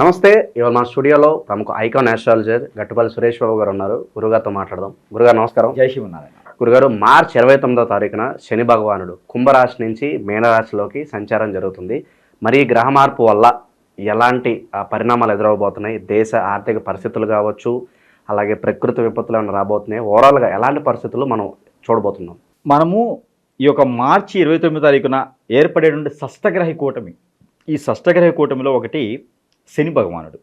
నమస్తే ఇవాళ మా స్టూడియోలో ప్రముఖ ఐకాన్ ఆస్ట్రాలజర్ గట్టుపల్లి సురేష్ బాబు గారు ఉన్నారు. గురుగారితో మాట్లాడదాం. గురుగారు నమస్కారం. జై శివనారాయణ గురుగారు మార్చ్ ఇరవై తొమ్మిదో తారీఖున శని భగవానుడు కుంభరాశి నుంచి మీనరాశిలోకి సంచారం జరుగుతుంది. మరి గ్రహ మార్పు వల్ల ఎలాంటి పరిణామాలు ఎదురవబోతున్నాయి? దేశ ఆర్థిక పరిస్థితులు కావచ్చు అలాగే ప్రకృతి విపత్తులు ఏమైనా రాబోతున్నాయి? ఓవరాల్గా ఎలాంటి పరిస్థితులు మనం చూడబోతున్నాం? మనము ఈ యొక్క మార్చి ఇరవై తొమ్మిది తారీఖున ఏర్పడేటువంటి షష్టగ్రహ కూటమి. ఈ షష్టగ్రహ కూటమిలో ఒకటి శని భగవానుడు.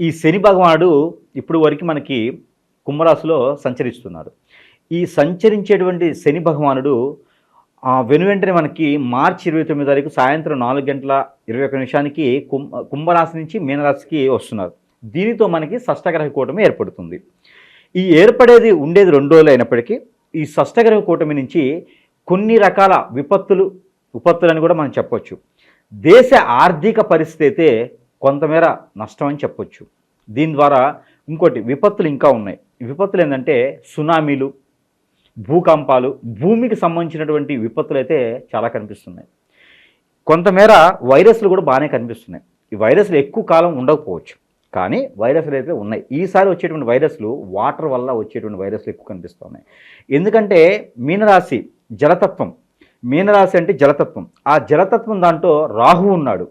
ఈ శని భగవానుడు ఇప్పుడు వరకు మనకి కుంభరాశిలో సంచరిస్తున్నాడు ఈ సంచరించేటువంటి శని భగవానుడు ఆ, వెనువెంటనే మనకి మార్చి ఇరవై తొమ్మిది తారీఖు సాయంత్రం నాలుగు గంటల ఇరవై ఒక్క నిమిషానికి కుంభ కుంభరాశి నుంచి మీనరాశికి వస్తున్నారు. దీనితో మనకి షష్టగ్రహ కూటమి ఏర్పడుతుంది. ఈ ఏర్పడేది ఉండేది రెండు రోజులు అయినప్పటికీ ఈ షష్టగ్రహ కూటమి నుంచి కొన్ని రకాల విపత్తులు విపత్తులని కూడా మనం చెప్పొచ్చు. దేశ ఆర్థిక పరిస్థితి అయితే కొంతమేర నష్టం అని చెప్పొచ్చు. దీని ద్వారా ఇంకోటి విపత్తులు ఇంకా ఉన్నాయి. విపత్తులు ఏంటంటే సునామీలు భూకంపాలు భూమికి సంబంధించినటువంటి విపత్తులు అయితే చాలా కనిపిస్తున్నాయి. కొంతమేర వైరస్లు కూడా బాగానే కనిపిస్తున్నాయి. ఈ వైరస్లు ఎక్కువ కాలం ఉండకపోవచ్చు. కానీ వైరస్లు అయితే ఉన్నాయి. ఈసారి వచ్చేటువంటి వైరస్లు వాటర్ వల్ల వచ్చేటువంటి వైరస్లు ఎక్కువ కనిపిస్తున్నాయి. ఎందుకంటే మీనరాశి జలతత్వం మీనరాశి అంటే జలతత్వం. ఆ జలతత్వం దాంట్లో రాహు ఉన్నాడు.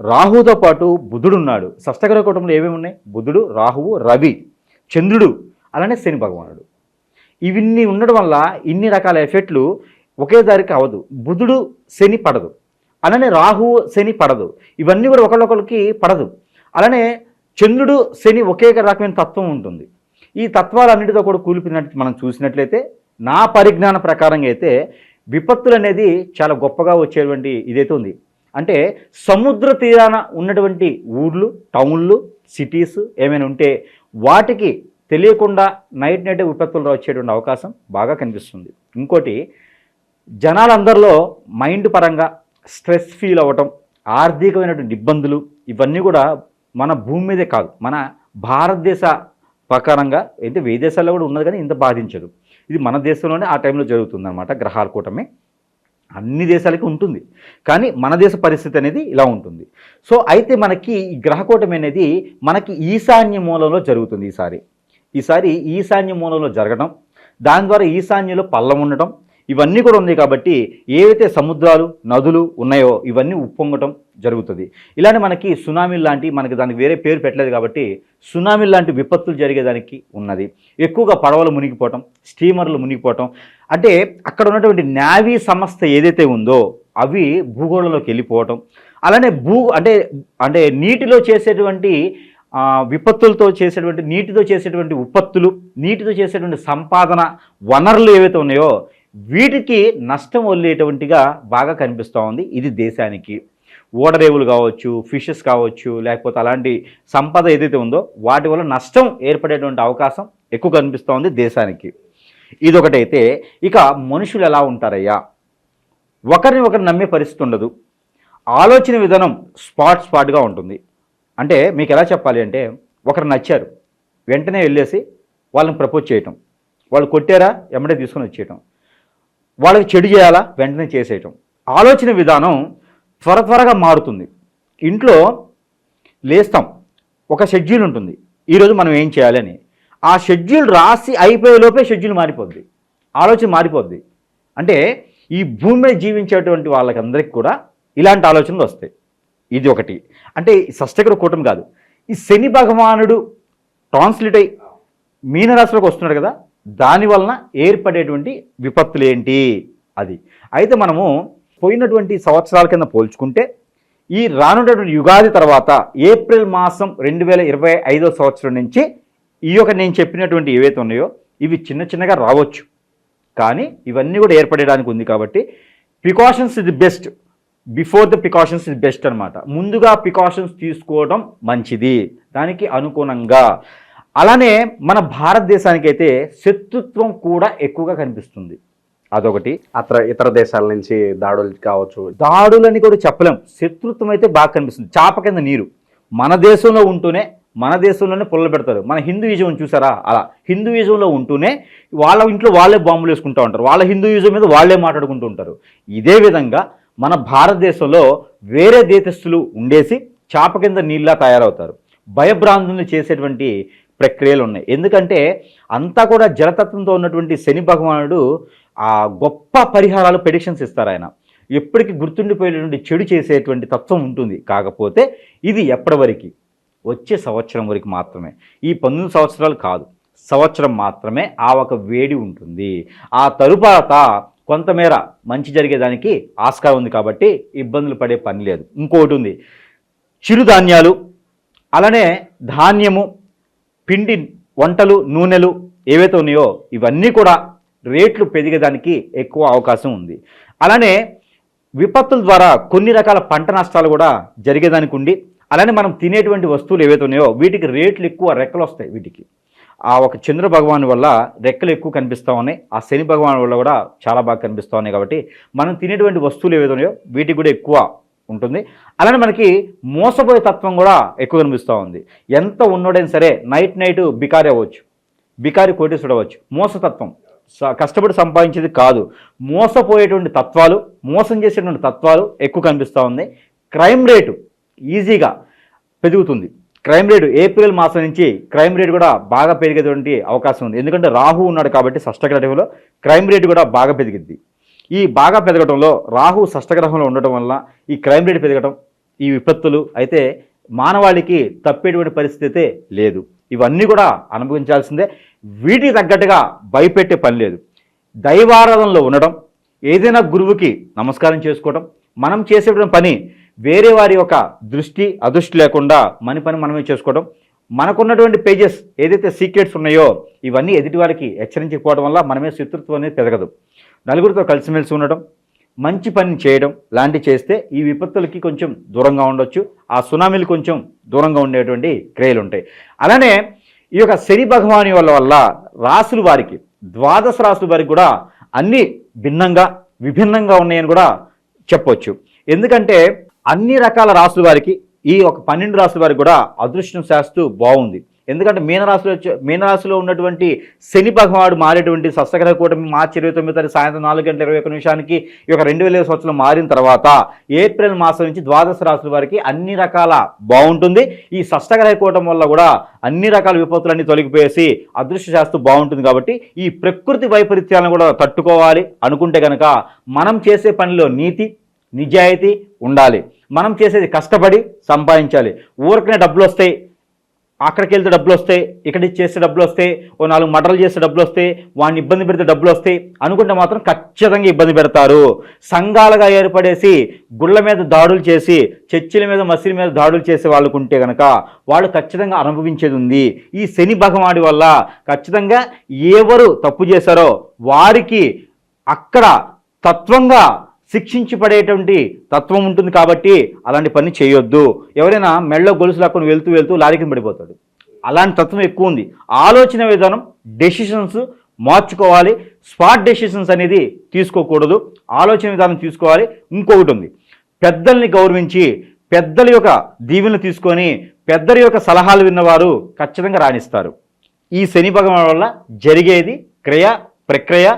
రాహుతో పాటు బుధుడు ఉన్నాడు. షష్టగ్రహ కుటుంబంలో ఏమేమి ఉన్నాయి? బుధుడు రాహువు రవి చంద్రుడు అలానే శని భగవానుడు. ఇవన్నీ ఉండడం వల్ల ఇన్ని రకాల ఎఫెక్ట్లు ఒకే దారికి అవ్వదు బుధుడు శని పడదు. అలానే రాహువు శని పడదు. ఇవన్నీ కూడా ఒకళ్ళొకరికి పడదు. అలానే చంద్రుడు శని ఒకే రకమైన తత్వం ఉంటుంది. ఈ తత్వాలన్నిటితో కూడా కూలిపినట్టు మనం చూసినట్లయితే నా పరిజ్ఞాన ప్రకారంగా అయితే విపత్తులు అనేది చాలా గొప్పగా వచ్చేటువంటి ఇదైతే ఉంది. అంటే సముద్ర తీరాన ఉన్నటువంటి ఊర్లు టౌన్లు సిటీస్ ఏమైనా ఉంటే వాటికి తెలియకుండా నైట్ నైట్ విపత్తులు వచ్చేటువంటి అవకాశం బాగా కనిపిస్తుంది. ఇంకోటి జనాలందరిలో మైండ్ పరంగా స్ట్రెస్ ఫీల్ అవ్వటం ఆర్థికమైనటువంటి ఇబ్బందులు ఇవన్నీ కూడా మన భూమి మీదే కాదు మన భారతదేశ ప్రకారంగా అయితే విదేశాల్లో కూడా ఉన్నది కానీ ఇంత బాధించదు. ఇది మన దేశంలోనే ఆ టైంలో జరుగుతుంది అనమాట గ్రహాల కూటమి. అన్ని దేశాలకి ఉంటుంది. కానీ మన దేశ పరిస్థితి అనేది ఇలా ఉంటుంది. సో అయితే మనకి ఈ గ్రహకూటమి అనేది మనకి ఈశాన్య మూలంలో జరుగుతుంది ఈసారి. ఈసారి ఈశాన్య మూలంలో జరగడం దాని ద్వారా ఈశాన్యంలో పల్లం ఉండటం ఇవన్నీ కూడా ఉంది కాబట్టి ఏవైతే సముద్రాలు నదులు ఉన్నాయో ఇవన్నీ ఉప్పొంగటం జరుగుతుంది. ఇలానే మనకి సునామీ లాంటి మనకి దానికి వేరే పేరు పెట్టలేదు కాబట్టి సునామీ లాంటి విపత్తులు జరిగేదానికి ఉన్నది. ఎక్కువగా పడవలు మునిగిపోవటం స్టీమర్లు మునిగిపోవటం అంటే అక్కడ ఉన్నటువంటి నావీ సంస్థ ఏదైతే ఉందో అవి భూగోళంలోకి వెళ్ళిపోవటం. అలానే భూ అంటే అంటే నీటిలో చేసేటువంటి విపత్తులతో చేసేటువంటి నీటితో చేసేటువంటి ఉత్పత్తులు నీటితో చేసేటువంటి సంపాదన వనరులు ఏవైతే ఉన్నాయో వీటికి నష్టం వదిలేటువంటిగా బాగా కనిపిస్తూ ఉంది. ఇది దేశానికి. ఓడరేవులు కావచ్చు ఫిషెస్ కావచ్చు లేకపోతే అలాంటి సంపద ఏదైతే ఉందో వాటి వల్ల నష్టం ఏర్పడేటువంటి అవకాశం ఎక్కువ కనిపిస్తూ ఉంది దేశానికి. ఇదొకటైతే ఇక మనుషులు ఎలా ఉంటారయ్యా? ఒకరిని ఒకరు నమ్మే పరిస్థితి ఉండదు. ఆలోచన విధానం స్పాట్ స్పాట్గా ఉంటుంది. అంటే మీకు ఎలా చెప్పాలి అంటే ఒకరు నచ్చారు వెంటనే వెళ్ళేసి వాళ్ళని ప్రపోజ్ చేయటం. వాళ్ళు కొట్టారా ఎమ్మడే తీసుకొని వచ్చేయటం. వాళ్ళకి చెడు చేయాలా? వెంటనే చేసేయటం. ఆలోచన విధానం త్వర త్వరగా మారుతుంది. ఇంట్లో లేస్తాం. ఒక షెడ్యూల్ ఉంటుంది. ఈరోజు మనం ఏం చేయాలని ఆ షెడ్యూల్ రాసి అయిపోయే లోపే షెడ్యూల్ మారిపోద్ది. ఆలోచన మారిపోద్ది. అంటే ఈ భూమి మీద జీవించేటువంటి వాళ్ళకందరికీ కూడా ఇలాంటి ఆలోచనలు వస్తాయి. ఇది ఒకటి. అంటే ఈ షష్టగ్ర కూటమి కాదు. ఈ శని భగవానుడు ట్రాన్స్లేట్ అయి మీనరాశిలోకి వస్తున్నాడు కదా? దాని వలన ఏర్పడేటువంటి విపత్తులు ఏంటి అది. అయితే మనము పోయినటువంటి సంవత్సరాల కింద పోల్చుకుంటే ఈ రానున్నటువంటి యుగాది తర్వాత ఏప్రిల్ మాసం రెండు వేల ఇరవై ఐదో సంవత్సరం నుంచి ఈ యొక్క నేను చెప్పినటువంటి ఏవైతే ఉన్నాయో ఇవి చిన్న చిన్నగా రావచ్చు. కానీ ఇవన్నీ కూడా ఏర్పడడానికి ఉంది కాబట్టి ప్రికాషన్స్ ఇది బెస్ట్ బిఫోర్ ద ప్రికాషన్స్ ఇది బెస్ట్ అనమాట ముందుగా ప్రికాషన్స్ తీసుకోవడం మంచిది. దానికి అనుగుణంగా అలానే మన భారతదేశానికి అయితే శత్రుత్వం కూడా ఎక్కువగా కనిపిస్తుంది. అదొకటి. అത്ര ఇతర దేశాల నుంచి దాడులు కావచ్చు. దాడులని కూడా చెప్పలేం. శత్రుత్వం అయితే బాగా కనిపిస్తుంది. చాప కింద నీరు. మన దేశంలో ఉంటూనే మన దేశంలోనే పుల్లలు పెడతారు. మన హిందూయిజం చూసారా? అలా. హిందూయిజంలో ఉంటూనే వాళ్ళ ఇంట్లో వాళ్ళే బాంబులు వేసుకుంటూ ఉంటారు. వాళ్ళ హిందూయిజం మీద వాళ్ళే మాట్లాడుకుంటూ ఉంటారు. ఇదే విధంగా మన భారతదేశంలో వేరే దేశస్తులు ఉండేసి చాప కింద నీళ్ళ తయారవుతారు. భయభ్రాంతులు చేసేటువంటి ప్రక్రియలు ఉన్నాయి. ఎందుకంటే అంతా కూడా జలతత్వంతో ఉన్నటువంటి శని భగవానుడు ఆ గొప్ప పరిహారాలు ప్రెడిక్షన్స్ ఇస్తారు ఆయన. ఎప్పటికీ గుర్తుండిపోయేటువంటి చెడు చేసేటువంటి తత్వం ఉంటుంది. కాకపోతే ఇది ఎప్పటివరకు? వచ్చే సంవత్సరం వరకు మాత్రమే. ఈ పంతొమ్మిది సంవత్సరాలు కాదు. సంవత్సరం మాత్రమే ఆ ఒక వేడి ఉంటుంది. ఆ తరువాత కొంతమేర మంచి జరిగేదానికి ఆస్కారం ఉంది కాబట్టి ఇబ్బందులు పడే పని లేదు. ఇంకోటి ఉంది. చిరుధాన్యాలు అలానే ధాన్యము పిండి వంటలు నూనెలు ఏవైతే ఉన్నాయో ఇవన్నీ కూడా రేట్లు పెరిగేదానికి ఎక్కువ అవకాశం ఉంది. అలానే విపత్తుల ద్వారా కొన్ని రకాల పంట నష్టాలు కూడా జరిగేదానికి ఉండి అలానే మనం తినేటువంటి వస్తువులు ఏవైతే ఉన్నాయో వీటికి రేట్లు ఎక్కువ రెక్కలు వస్తాయి వీటికి. ఆ ఒక చంద్ర భగవాన్ వల్ల రెక్కలు ఎక్కువ కనిపిస్తూ ఉన్నాయి. ఆ శని భగవాన్ వల్ల కూడా చాలా బాగా కనిపిస్తూ ఉన్నాయి కాబట్టి మనం తినేటువంటి వస్తువులు ఏవైతే ఉన్నాయో వీటికి కూడా ఎక్కువ ఉంటుంది. అలానే మనకి మోసపోయే తత్వం కూడా ఎక్కువ కనిపిస్తూ ఉంది. ఎంత ఉన్నోడైనా సరే నైట్ నైట్ బికారి అవ్వచ్చు. బికారి కోటేశ్వరుడు అవ్వచ్చు. మోసతత్వం స- కష్టపడి సంపాదించేది కాదు. మోసపోయేటువంటి తత్వాలు మోసం చేసేటువంటి తత్వాలు ఎక్కువ కనిపిస్తూ ఉంది. క్రైమ్ రేటు ఈజీగా పెరుగుతుంది. క్రైమ్ రేటు ఏప్రిల్ మాసం నుంచి క్రైమ్ రేటు కూడా బాగా పెరిగేటువంటి అవకాశం ఉంది. ఎందుకంటే రాహు ఉన్నాడు కాబట్టి షష్టగ్రహంలో క్రైమ్ రేట్ కూడా బాగా పెరిగింది ఈ బాగా పెరగడంలో రాహు షష్టగ్రహంలో ఉండటం వల్ల ఈ క్రైమ్ రేట్ పెరగడం ఈ విపత్తులు అయితే మానవాళికి తప్పేటువంటి పరిస్థితి లేదు. ఇవన్నీ కూడా అనుభవించాల్సిందే. వీటికి తగ్గట్టుగా భయపెట్టే పని లేదు. దైవారాధనలో ఉండడం ఏదైనా గురువుకి నమస్కారం చేసుకోవడం మనం చేసేటువంటి పని వేరే వారి యొక్క దృష్టి అదృష్టి లేకుండా మన పని మనమే చేసుకోవడం మనకున్నటువంటి పేజెస్ ఏదైతే సీక్రెట్స్ ఉన్నాయో ఇవన్నీ ఎదుటి వారికి హెచ్చరించకపోవడం వల్ల మనమే శత్రుత్వం అనేది పెరగదు. నలుగురితో కలిసిమెలిసి ఉండడం మంచి పని చేయడం లాంటివి చేస్తే ఈ విపత్తులకి కొంచెం దూరంగా ఉండొచ్చు. ఆ సునామీలు కొంచెం దూరంగా ఉండేటువంటి క్రియలు ఉంటాయి. అలానే ఈ యొక్క శని భగవాని వల్ల వల్ల రాసుల వారికి ద్వాదశ రాసుల వారికి కూడా అన్నీ భిన్నంగా విభిన్నంగా ఉన్నాయని కూడా చెప్పొచ్చు. ఎందుకంటే అన్ని రకాల రాసుల వారికి ఈ ఒక పన్నెండు రాసుల వారికి కూడా అదృష్టం శాస్తూ బాగుంది. ఎందుకంటే మీనరాశిలో వచ్చే- మీనరాశిలో ఉన్నటువంటి శని భగవానుడు మారేటువంటి సస్యగ్రహ కూటమి మార్చి ఇరవై తొమ్మిది తారీఖు సాయంత్రం నాలుగు గంటల ఇరవై ఒక నిమిషానికి ఈ యొక్క రెండు వేల సంవత్సరం మారిన తర్వాత ఏప్రిల్ మాసం నుంచి ద్వాదశ రాశుల వారికి అన్ని రకాల బాగుంటుంది. ఈ సష్టగ్రహ కూటం వల్ల కూడా అన్ని రకాల విపత్తులన్నీ తొలగిపోయేసి అదృష్ట శాస్త్రం బాగుంటుంది కాబట్టి ఈ ప్రకృతి వైపరీత్యాలను కూడా తట్టుకోవాలి. అనుకుంటే కనుక మనం చేసే పనిలో నీతి నిజాయితీ ఉండాలి. మనం చేసేది కష్టపడి సంపాదించాలి. ఊరికనే డబ్బులు వస్తాయి. అక్కడికి వెళ్తే డబ్బులు వస్తాయి ఇక్కడ చేస్తే డబ్బులు వస్తాయి ఓ నాలుగు మడలు చేస్తే డబ్బులు వస్తాయి వాడిని ఇబ్బంది పెడితే డబ్బులు వస్తాయి అనుకుంటే మాత్రం ఖచ్చితంగా ఇబ్బంది పెడతారు. సంఘాలుగా ఏర్పడేసి గుళ్ళ మీద దాడులు చేసి చర్చిల మీద మసీల మీద దాడులు చేసే వాళ్ళకు ఉంటే కనుక వాళ్ళు ఖచ్చితంగా అనుభవించేది ఉంది ఈ శని భగవాడి వల్ల ఖచ్చితంగా ఎవరు తప్పు చేశారో వారికి అక్కడ తత్వంగా శిక్షించి పడేటువంటి తత్వం ఉంటుంది కాబట్టి అలాంటి పని చేయొద్దు. ఎవరైనా మెళ్ళ గొలుసు లాక్కొని వెళ్తూ వెళ్తూ లారీకి పడిపోతాడు. అలాంటి తత్వం ఎక్కువ ఉంది. ఆలోచన విధానం డెసిషన్స్ మార్చుకోవాలి. స్పాట్ డెసిషన్స్ అనేది తీసుకోకూడదు. ఆలోచన విధానం తీసుకోవాలి. ఇంకొకటి ఉంది. పెద్దల్ని గౌరవించి పెద్దల యొక్క దీవెనలు తీసుకొని పెద్దల యొక్క సలహాలు విన్నవారు ఖచ్చితంగా రాణిస్తారు. ఈ శని భగవాన్ వల్ల జరిగేది క్రియ ప్రక్రియ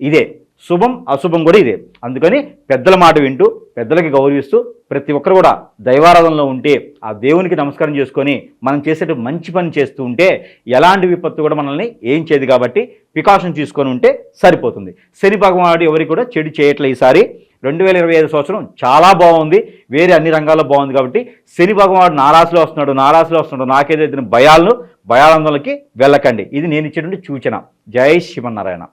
ఇదే. శుభం అశుభం కూడా ఇదే. అందుకని పెద్దల మాట వింటూ పెద్దలకి గౌరవిస్తూ ప్రతి ఒక్కరు కూడా దైవారాధనలో ఉంటే ఆ దేవునికి నమస్కారం చేసుకొని మనం చేసేట మంచి పని చేస్తూ ఉంటే ఎలాంటి విపత్తు కూడా మనల్ని ఏం చేయదు కాబట్టి ప్రికాషన్ తీసుకొని ఉంటే సరిపోతుంది. శని భగవానుడు ఎవరికి కూడా చెడు చేయట్లే ఈసారి. రెండు వేల ఇరవై ఐదు సంవత్సరం చాలా బాగుంది. వేరే అన్ని రంగాల్లో బాగుంది కాబట్టి శని భగవానుడు నారాసులో వస్తున్నాడు నారాశిలో వస్తున్నాడు నాకేదైతే భయాలను భయాలందలకి వెళ్ళకండి. ఇది నేను ఇచ్చేటువంటి సూచన. జై శివనారాయణ